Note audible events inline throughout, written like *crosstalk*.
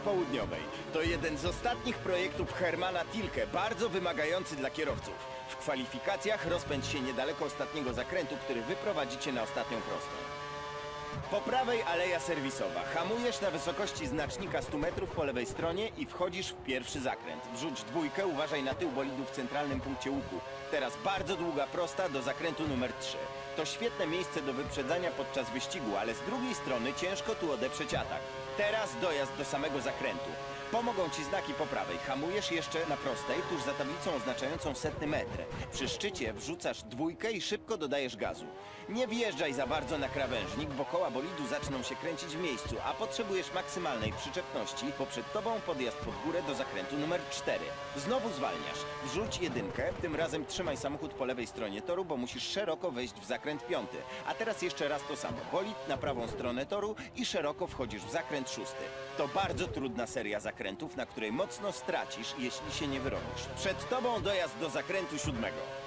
Południowej. To jeden z ostatnich projektów Hermana Tilke, bardzo wymagający dla kierowców. W kwalifikacjach rozpędź się niedaleko ostatniego zakrętu, który wyprowadzicie na ostatnią prostą. Po prawej aleja serwisowa. Hamujesz na wysokości znacznika 100 metrów po lewej stronie i wchodzisz w pierwszy zakręt. Wrzuć dwójkę, uważaj na tył bolidu w centralnym punkcie łuku. Teraz bardzo długa prosta do zakrętu numer 3. To świetne miejsce do wyprzedzania podczas wyścigu, ale z drugiej strony ciężko tu odeprzeć atak. Teraz dojazd do samego zakrętu. Pomogą ci znaki po prawej. Hamujesz jeszcze na prostej, tuż za tablicą oznaczającą setny metr. Przy szczycie wrzucasz dwójkę i szybko dodajesz gazu. Nie wjeżdżaj za bardzo na krawężnik, bo koła bolidu zaczną się kręcić w miejscu, a potrzebujesz maksymalnej przyczepności, bo przed tobą podjazd pod górę do zakrętu numer 4. Znowu zwalniasz. Wrzuć jedynkę, tym razem trzymaj samochód po lewej stronie toru, bo musisz szeroko wejść w zakręt piąty. A teraz jeszcze raz to samo. Bolid na prawą stronę toru i szeroko wchodzisz w zakręt szósty. To bardzo trudna seria zakrętów, na której mocno stracisz, jeśli się nie wyrobisz. Przed tobą dojazd do zakrętu siódmego.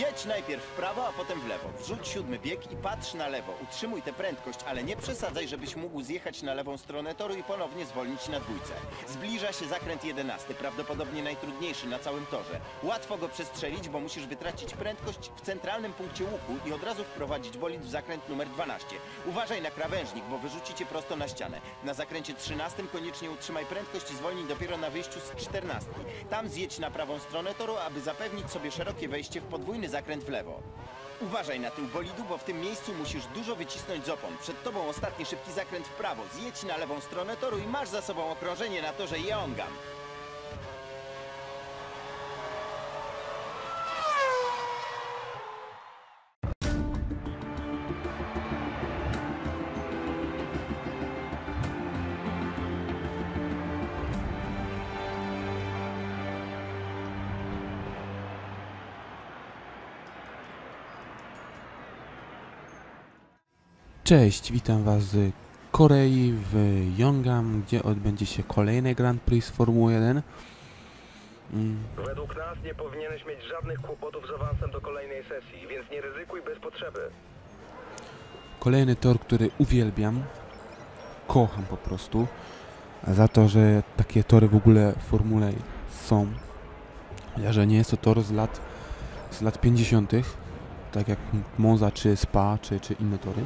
Jedź najpierw w prawo, a potem w lewo. Wrzuć siódmy bieg i patrz na lewo. Utrzymuj tę prędkość, ale nie przesadzaj, żebyś mógł zjechać na lewą stronę toru i ponownie zwolnić na dwójce. Zbliża się zakręt jedenasty, prawdopodobnie najtrudniejszy na całym torze. Łatwo go przestrzelić, bo musisz wytracić prędkość w centralnym punkcie łuku i od razu wprowadzić bolid w zakręt numer 12. Uważaj na krawężnik, bo wyrzuci cię prosto na ścianę. Na zakręcie 13 koniecznie utrzymaj prędkość i zwolnij dopiero na wyjściu z 14. Tam zjedź na prawą stronę toru, aby zapewnić sobie szerokie wejście w podwójny zakręt w lewo. Uważaj na tył bolidu, bo w tym miejscu musisz dużo wycisnąć z opon. Przed tobą ostatni szybki zakręt w prawo. Zjedź na lewą stronę toru i masz za sobą okrążenie na torze Yeongam. Cześć, witam Was z Korei w Yongam, gdzie odbędzie się kolejny Grand Prix z Formuły 1. Mm, Według nas nie powinieneś mieć żadnych kłopotów z awansem do kolejnej sesji, więc nie ryzykuj bez potrzeby. Kolejny tor, który uwielbiam, kocham po prostu, za to, że takie tory w ogóle w Formule są. Ja, że nie jest to tor z lat, z lat 50., tak jak Monza czy Spa, czy, czy inne tory.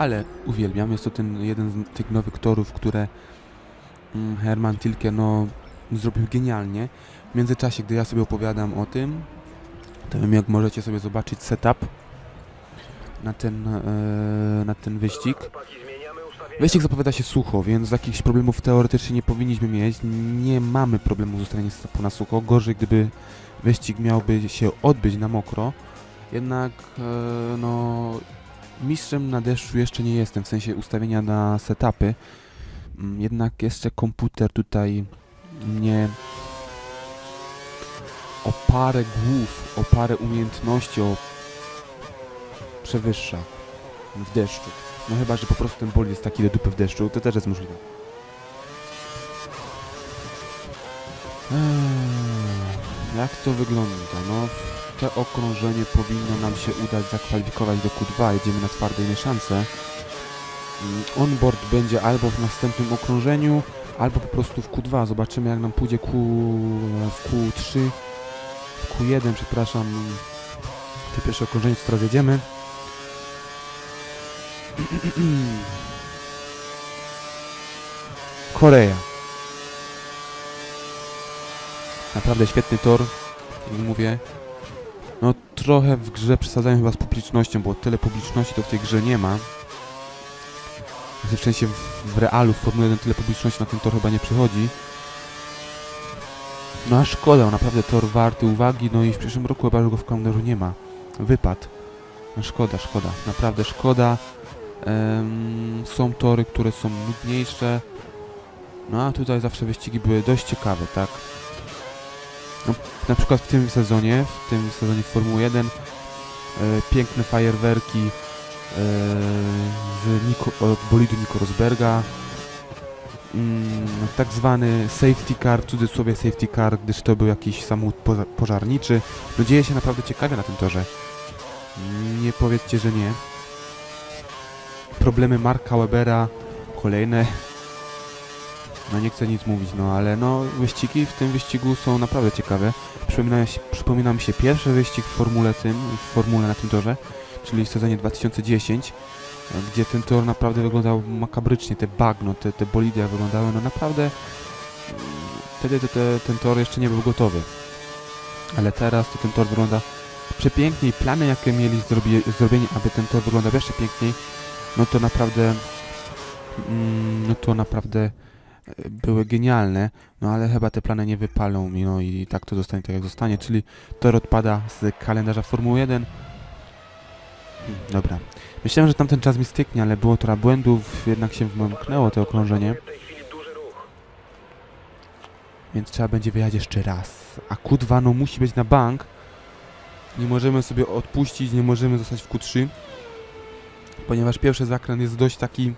Ale uwielbiam, jest to ten jeden z tych nowych torów, które mm, Herman Tilke no, zrobił genialnie. W międzyczasie, gdy ja sobie opowiadam o tym, to wiem, jak możecie sobie zobaczyć setup na ten, e, na ten wyścig. Wyścig zapowiada się sucho, więc jakichś problemów teoretycznie nie powinniśmy mieć. Nie mamy problemu z ustawieniem setupu na sucho. Gorzej, gdyby wyścig miałby się odbyć na mokro. Jednak, e, no, mistrzem na deszczu jeszcze nie jestem, w sensie ustawienia na setupy. Mm, Jednak jeszcze komputer tutaj mnie o parę głów, o parę umiejętności o przewyższa w deszczu. No chyba, że po prostu ten bol jest taki do dupy w deszczu, to też jest możliwe. Eee, jak to wygląda? No, te okrążenie powinno nam się udać zakwalifikować do Q2. Jedziemy na twardej mieszance. Mm, Onboard będzie albo w następnym okrążeniu, albo po prostu w Q2. Zobaczymy, jak nam pójdzie Q, w Q3, w Q1, przepraszam. Te pierwsze okrążenie, co teraz jedziemy. *clears throat* Korea. Naprawdę świetny tor, jak mówię. No trochę w grze przesadzają chyba z publicznością, bo tyle publiczności to w tej grze nie ma. W sensie w, w realu, w Formule 1 tyle publiczności na ten tor chyba nie przychodzi. No a szkoda, naprawdę tor warty uwagi, no i w przyszłym roku chyba go w kalendarzu nie ma. Wypad. No szkoda, szkoda, naprawdę szkoda. Em, są tory, które są nudniejsze. No a tutaj zawsze wyścigi były dość ciekawe, tak? No, na przykład w tym sezonie, w tym sezonie Formuły 1 e, piękne fajerwerki e, z Nico, od bolidu Nico Rosberga. Mm, tak zwany safety car, w cudzysłowie safety car, gdyż to był jakiś samochód pożarniczy. No dzieje się naprawdę ciekawie na tym torze. Nie powiedzcie, że nie. Problemy Marka Webera, kolejne. No nie chcę nic mówić, no ale no wyścigi w tym wyścigu są naprawdę ciekawe. Przypomina, przypomina mi się pierwszy wyścig w formule tym, w formule na tym torze, czyli w sezonie 2010, gdzie ten tor naprawdę wyglądał makabrycznie, te bagno, te, te bolidy jak wyglądały, no naprawdę wtedy to, te, ten tor jeszcze nie był gotowy. Ale teraz to ten tor wygląda przepięknie i plany jakie mieli zrobi, zrobienie, aby ten tor wyglądał jeszcze piękniej, no to naprawdę mm, no to naprawdę były genialne, no ale chyba te plany nie wypalą mi, no i tak to zostanie tak jak zostanie, czyli tor odpada z kalendarza Formuły 1. Hmm, Dobra. Myślałem, że tamten czas mi styknie, ale było trochę błędów, jednak się wmknęło to okrążenie, więc trzeba będzie wyjechać jeszcze raz. A Q2 no musi być na bank. Nie możemy sobie odpuścić, nie możemy zostać w Q3, ponieważ pierwszy zakręt jest dość taki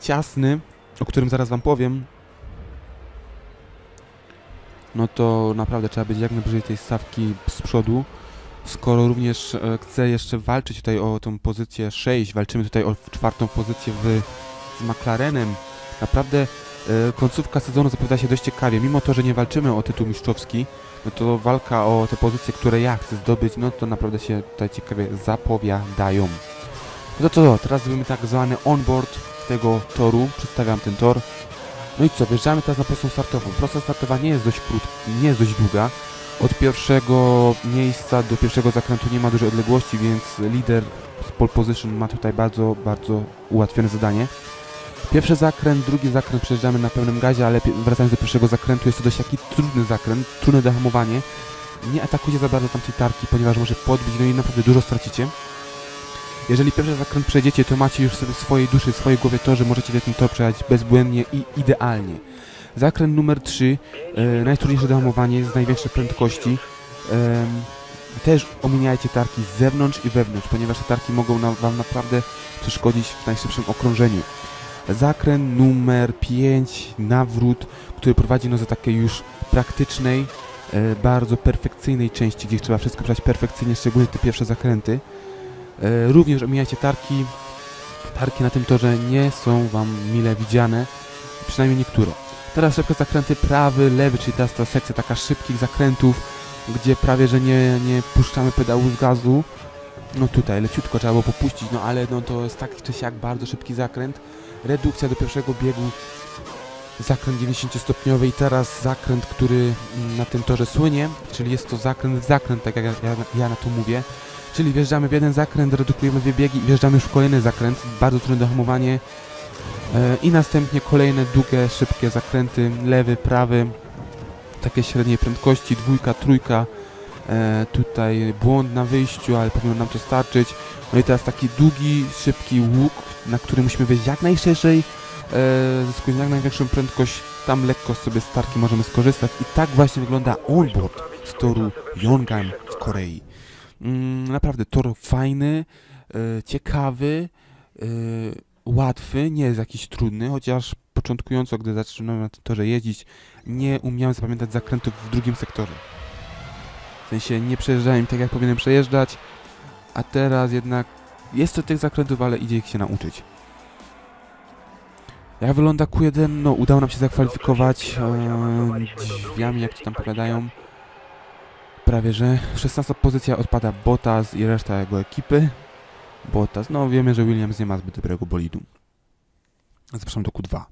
ciasny, o którym zaraz wam powiem. No to naprawdę trzeba być jak najbliżej tej stawki z przodu. Skoro również e, chcę jeszcze walczyć tutaj o tą pozycję 6, walczymy tutaj o czwartą pozycję w, z McLarenem. Naprawdę e, końcówka sezonu zapowiada się dość ciekawie. Mimo to, że nie walczymy o tytuł mistrzowski, no to walka o te pozycje, które ja chcę zdobyć, no to naprawdę się tutaj ciekawie zapowiadają. No to co, teraz zrobimy tak zwany onboard tego toru. Przedstawiam ten tor. No i co, wjeżdżamy teraz na prostą startową. Prosta startowa nie jest dość krótka, nie jest dość długa. Od pierwszego miejsca do pierwszego zakrętu nie ma dużej odległości, więc lider z pole position ma tutaj bardzo, bardzo ułatwione zadanie. Pierwszy zakręt, drugi zakręt przejeżdżamy na pełnym gazie, ale wracając do pierwszego zakrętu, jest to dość taki trudny zakręt, trudne do hamowania. Nie atakujcie za bardzo tamtej tarki, ponieważ może podbić, no i naprawdę dużo stracicie. Jeżeli pierwszy zakręt przejdziecie, to macie już sobie w swojej duszy, w swojej głowie to, że możecie ten tor przejechać bezbłędnie i idealnie. Zakręt numer 3, e, najtrudniejsze do z największej prędkości. Em, też omijajcie tarki z zewnątrz i wewnątrz, ponieważ te tarki mogą nam, Wam naprawdę przeszkodzić w najszybszym okrążeniu. Zakręt numer 5, nawrót, który prowadzi nas do takiej już praktycznej, e, bardzo perfekcyjnej części, gdzie trzeba wszystko przejść perfekcyjnie, szczególnie te pierwsze zakręty. E, również omijajcie tarki. Tarki na tym torze nie są Wam mile widziane, przynajmniej niektóre. Teraz szybko zakręty prawy, lewy, czyli teraz ta sekcja taka szybkich zakrętów, gdzie prawie, że nie, nie puszczamy pedału z gazu. No tutaj leciutko trzeba było popuścić, no ale no to jest tak czy siak bardzo szybki zakręt. Redukcja do pierwszego biegu, zakręt 90-stopniowy i teraz zakręt, który mm, na tym torze słynie, czyli jest to zakręt w zakręt, tak jak ja, ja, ja na to mówię. Czyli wjeżdżamy w jeden zakręt, redukujemy dwie biegi i wjeżdżamy już w kolejny zakręt, bardzo trudne do hamowania. E, I następnie kolejne długie, szybkie zakręty, lewy, prawy, takie średniej prędkości, dwójka, trójka. E, tutaj błąd na wyjściu, ale powinno nam to starczyć. No i teraz taki długi, szybki łuk, na który musimy wejść jak najszerzej, e, zyskując jak największą prędkość. Tam lekko sobie z możemy skorzystać. I tak właśnie wygląda onboard z toru Yongan w Korei. Mm, naprawdę tor fajny, e, ciekawy, e, łatwy, nie jest jakiś trudny, chociaż początkująco, gdy zaczynałem na tym torze jeździć, nie umiałem zapamiętać zakrętów w drugim sektorze. W sensie nie przejeżdżałem tak, jak powinienem przejeżdżać, a teraz jednak jest to tych zakrętów, ale idzie ich się nauczyć. Jak wygląda Q1? No, udało nam się zakwalifikować e, drzwiami, jak to tam powiadają. Prawie, że 16 pozycja odpada Bottas i reszta jego ekipy. Bottas, no wiemy, że Williams nie ma zbyt dobrego bolidu. Zapraszam do Q2.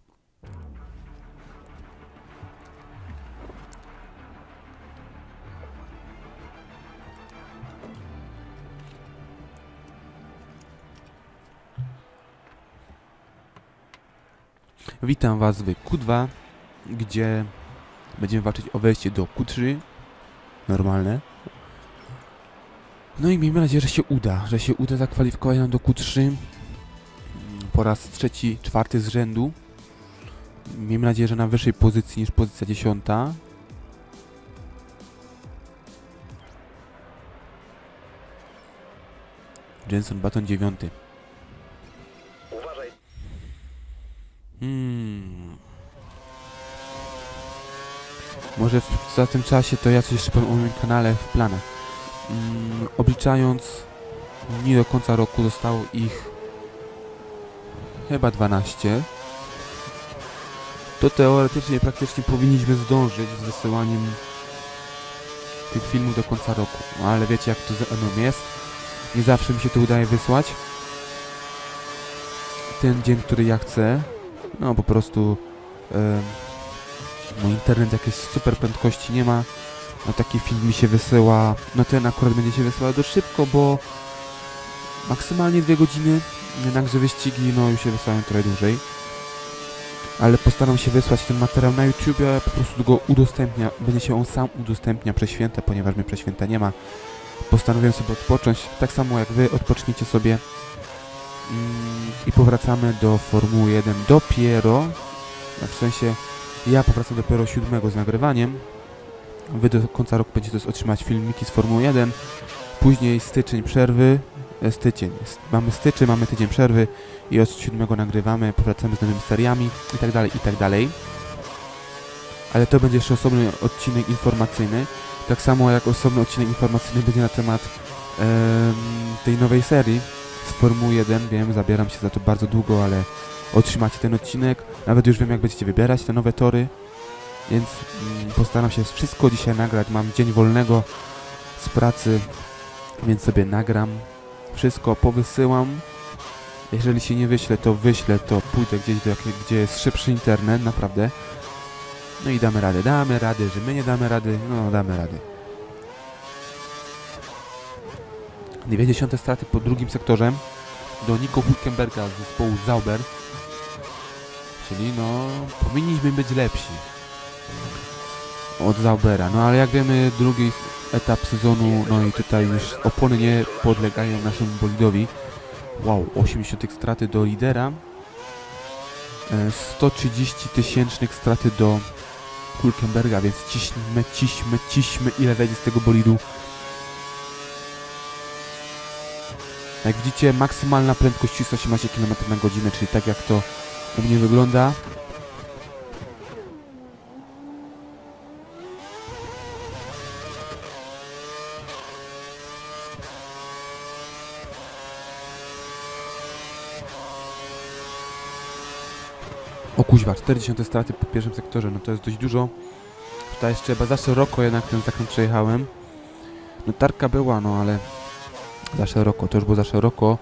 Witam Was w Q2, gdzie będziemy walczyć o wejście do Q3. Normalne. No i miejmy nadzieję, że się uda, że się uda zakwalifikować nam do Q3 mm, po raz trzeci, czwarty z rzędu. Miejmy nadzieję, że na wyższej pozycji niż pozycja dziesiąta. Jenson Button dziewiąty. Może w, za tym czasie to ja coś jeszcze powiem o moim kanale w planach. Mm, obliczając dni do końca roku zostało ich chyba 12. To teoretycznie praktycznie powinniśmy zdążyć z wysyłaniem tych filmów do końca roku. No, ale wiecie jak to ze mną jest. Nie zawsze mi się to udaje wysłać. Ten dzień, który ja chcę, no po prostu em, no internet jakiejś super prędkości nie ma. No taki film mi się wysyła, no ten akurat będzie się wysyłał dość szybko, bo maksymalnie dwie godziny, jednakże wyścigi no już się wysyłają trochę dłużej. Ale postaram się wysłać ten materiał na YouTube, po prostu go udostępnia, będzie się on sam udostępnia przez święta, ponieważ mnie przez święta nie ma. Postanowiłem sobie odpocząć, tak samo jak wy odpoczniecie sobie mm, i powracamy do Formuły 1 dopiero, w sensie ja powracam dopiero 7 z nagrywaniem. Wy do końca roku będziecie też otrzymać filmiki z Formuły 1. Później styczeń przerwy. e, Styczeń. Mamy styczeń, mamy tydzień przerwy i od 7 nagrywamy, powracamy z nowymi seriami i tak dalej, i tak dalej. Ale to będzie jeszcze osobny odcinek informacyjny. Tak samo jak osobny odcinek informacyjny będzie na temat em, tej nowej serii z Formuły 1. Wiem, zabieram się za to bardzo długo, ale otrzymacie ten odcinek. Nawet już wiem, jak będziecie wybierać te nowe tory. Więc mm, postaram się wszystko dzisiaj nagrać. Mam dzień wolnego z pracy, więc sobie nagram. Wszystko powysyłam. Jeżeli się nie wyślę, to wyślę, to pójdę gdzieś, do, gdzie jest szybszy internet, naprawdę. No i damy radę. Damy radę, że my nie damy rady. No, damy radę. Dwie dziesiąte straty po drugim sektorze do Nico Hulkenberga z zespołu Zauber. Czyli no, powinniśmy być lepsi od Zaubera. No ale jak wiemy, drugi etap sezonu, no i tutaj już opony nie podlegają naszemu bolidowi. Wow, 80 straty do lidera. E, 130 tysięcznych straty do Hulkenberga, więc ciśnijmy, ciśmy, ciśmy, ile wejdzie z tego bolidu. Jak widzicie, maksymalna prędkość 318 km na godzinę, czyli tak jak to u mnie wygląda. O kuźwa, 40 straty po pierwszym sektorze, no to jest dość dużo. Tutaj jeszcze chyba za szeroko jednak ten zakręt przejechałem. No tarka była, no ale za szeroko, to już było za szeroko.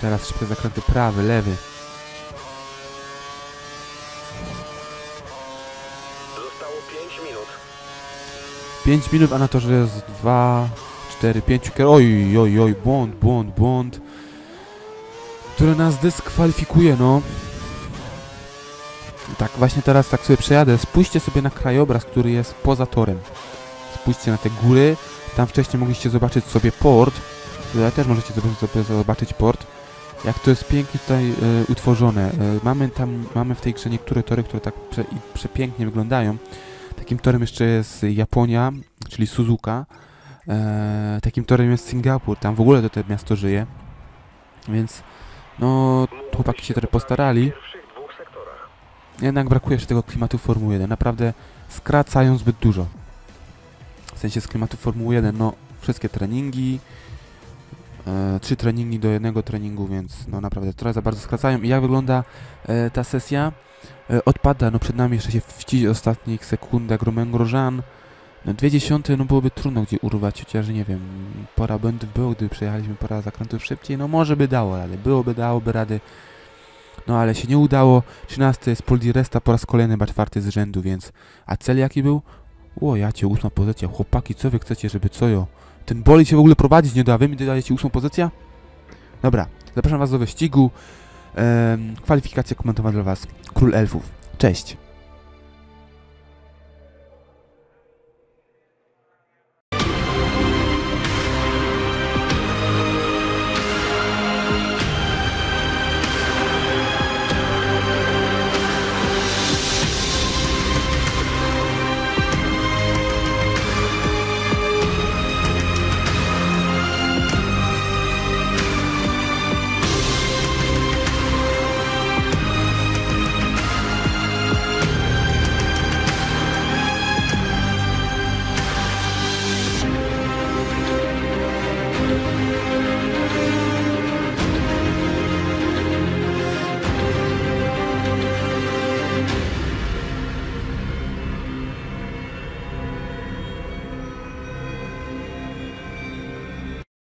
Teraz szybkie zakręty prawy, lewy. Zostało 5 minut. 5 minut, a na to, że jest 2, 4, 5 kier... Oj, oj, oj, błąd, błąd, błąd. Który nas dyskwalifikuje, no. Tak, właśnie teraz tak sobie przejadę. Spójrzcie sobie na krajobraz, który jest poza torem. Spójrzcie na te góry. Tam wcześniej mogliście zobaczyć sobie port. Tutaj też możecie sobie, zobaczyć port. Jak to jest pięknie tutaj e, utworzone. E, mamy tam, mamy w tej grze niektóre tory, które tak prze, przepięknie wyglądają. Takim torem jeszcze jest Japonia, czyli Suzuka. E, takim torem jest Singapur, tam w ogóle to, to miasto żyje. Więc no chłopaki się trochę postarali. Jednak brakuje jeszcze tego klimatu Formuły 1. Naprawdę skracają zbyt dużo. Sensie z klimatu Formuły 1, no wszystkie treningi, e, trzy treningi do jednego treningu, więc no naprawdę trochę za bardzo skracają. I jak wygląda e, ta sesja? E, odpada, no przed nami jeszcze się wcić ostatnich sekundach Romain Grosjean. No dwie dziesiąte, no byłoby trudno gdzie urwać, chociaż nie wiem, pora błędów było, gdyby przejechaliśmy pora zakrętów szybciej, no może by dało radę, byłoby dałoby rady. No ale się nie udało. 13 jest Paul Di Resta po raz kolejny, chyba czwarty z rzędu, więc... A cel jaki był? O, ja cię ósma pozycja. Chłopaki, co wy chcecie, żeby co jo? Ten boli się w ogóle prowadzić nie da, wy mi dajecie ósmą pozycję? Dobra, zapraszam was do wyścigu. Ehm, kwalifikacje komentowa dla was Król Elfów. Cześć!